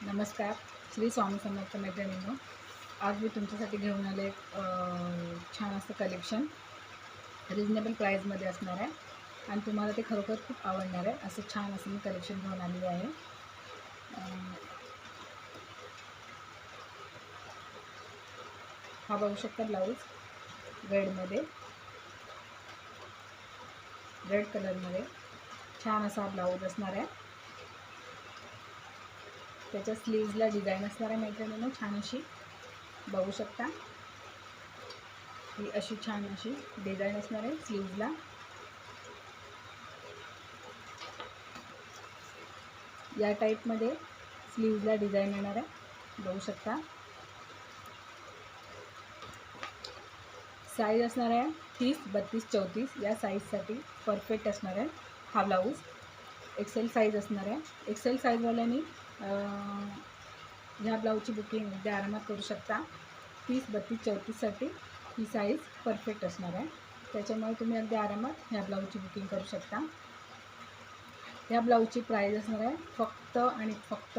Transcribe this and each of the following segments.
नमस्कार. श्री स्वामी समर्थ मैत्रिणींनो आज मी तुमच्यासाठी घेऊन आले एक, छान असं कलेक्शन रिजनेबल प्राईजमध्ये असणार आहे आणि तुम्हाला ते खरोखर खूप आवडणार आहे. असं छान असं मी कलेक्शन घेऊन आलेलं आहे. हा बघू शकता ब्लाऊज रेडमध्ये रेड कलरमध्ये छान असा ब्लाऊज असणार आहे. त्याच्या स्लीव्जला डिझाईन असणार आहे मैत्रिणीनं छान अशी बघू शकता. ही अशी छान अशी डिझाईन असणार आहे स्लीव्जला या टाईपमध्ये स्लीव्जला डिझाईन येणार आहे बघू शकता. साईज असणार आहे तीस बत्तीस चौतीस या साईजसाठी परफेक्ट असणार आहे हा ब्लाऊज एक्सेल साईज असणार आहे एक्सेल साईजवाल्यानी ह्या ब्लाऊजची बुकिंग अगदी आरामात करू शकता. तीस बत्तीस चौतीससाठी ही साईज परफेक्ट असणार आहे. त्याच्यामुळे तुम्ही अगदी आरामात ह्या ब्लाऊजची बुकिंग करू शकता. ह्या ब्लाऊजची प्राईज असणार आहे फक्त आणि फक्त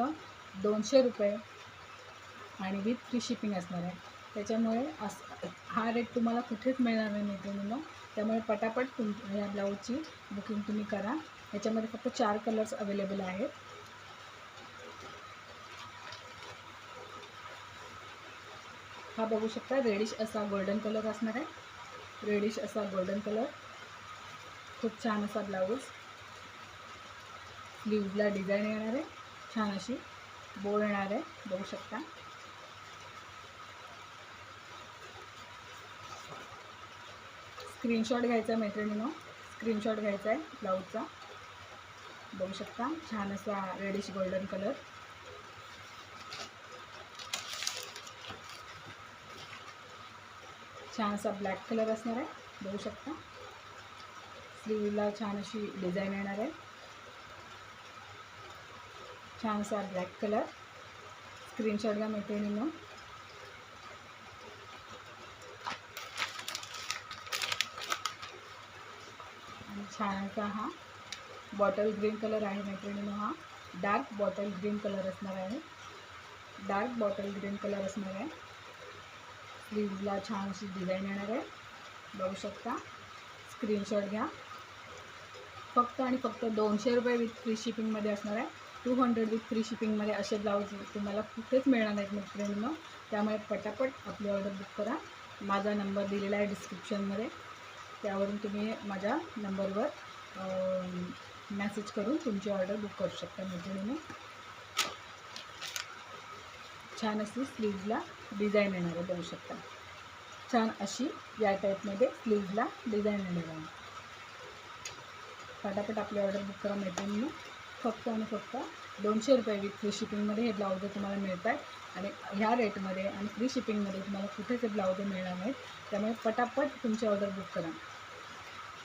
दोनशे रुपये आणि विथ फ्री शिपिंग असणार आहे. त्याच्यामुळे अस हा रेट तुम्हाला कुठेच मिळणार नाही मैत्रिणींनो त्यामुळे पटापट तुम ह्या ब्लाऊजची बुकिंग तुम्ही करा. ह्याच्यामध्ये फक्त चार कलर्स अवेलेबल आहेत. हा बघू शकता रेडिश असा गोल्डन कलर असणार आहे. रेडिश असा गोल्डन कलर खूप छान असा ब्लाऊज स्लीवला डिझाईन येणार आहे. छान अशी बोळ येणार आहे. बघू शकता. स्क्रीनशॉट घ्यायचा आहे मैत्रिणीनं. स्क्रीनशॉट घ्यायचा आहे ब्लाऊजचा बघू शकता छान असा रेडिश गोल्डन कलर छान असा ब्लॅक कलर असणार आहे. बघू शकता. स्लीवला छान अशी डिझाईन येणार आहे. छानसा ब्लॅक कलर स्क्रीनशॉटला घ्या मैत्रिणीनं. आणि छान असा हा बॉटल ग्रीन कलर आहे मैत्रिणीनं हा. डार्क बॉटल ग्रीन कलर असणार आहे. डार्क बॉटल ग्रीन कलर असणार आहे. स्लीवला छान अशी डिझाईन येणार आहे. बघू शकता. स्क्रीनशॉट घ्या. फक्त आणि फक्त दोनशे रुपये विथ फ्री शिपिंगमध्ये असणार आहे. टू हंड्रेड विथ फ्री शिपिंगमध्ये असे ब्लाऊज तुम्हाला कुठेच मिळणार नाहीत मैत्रिणींनो त्यामुळे पटापट आपली ऑर्डर बुक करा. माझा नंबर दिलेला आहे डिस्क्रिप्शनमध्ये त्यावरून तुम्ही माझ्या नंबरवर मॅसेज करून तुमची ऑर्डर बुक करू शकता मैत्रिणीने. छान अशी स्लीव्जला डिझाईन येणार आहे बघू शकता. छान अशी या टाईपमध्ये स्लीव्जला डिझाईन येणार आहे. पटापट आपली ऑर्डर बुक करा मैत्रिणीने फक्त आणि फक्त दोनशे रुपये विथ फ्री शिपिंगमध्ये हे ब्लाऊज तुम्हाला मिळत आहेत आणि ह्या रेटमध्ये आणि फ्री शिपिंगमध्ये तुम्हाला कुठेच हे ब्लाऊज मिळणार नाहीत. त्यामुळे पटापट तुमची ऑर्डर बुक करा.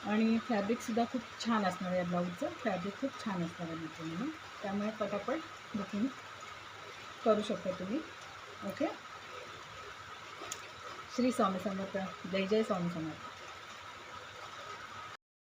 आणि फॅब्रिकसुद्धा खूप छान असणार आहे या ब्लाऊजचं फॅब्रिक खूप छान असणार आहे मैत्रिणीने त्यामुळे पटापट बुकिंग करू शकता तुम्ही. ओके श्री स्वामी समर्थ. जय जय स्वामी समर्थ.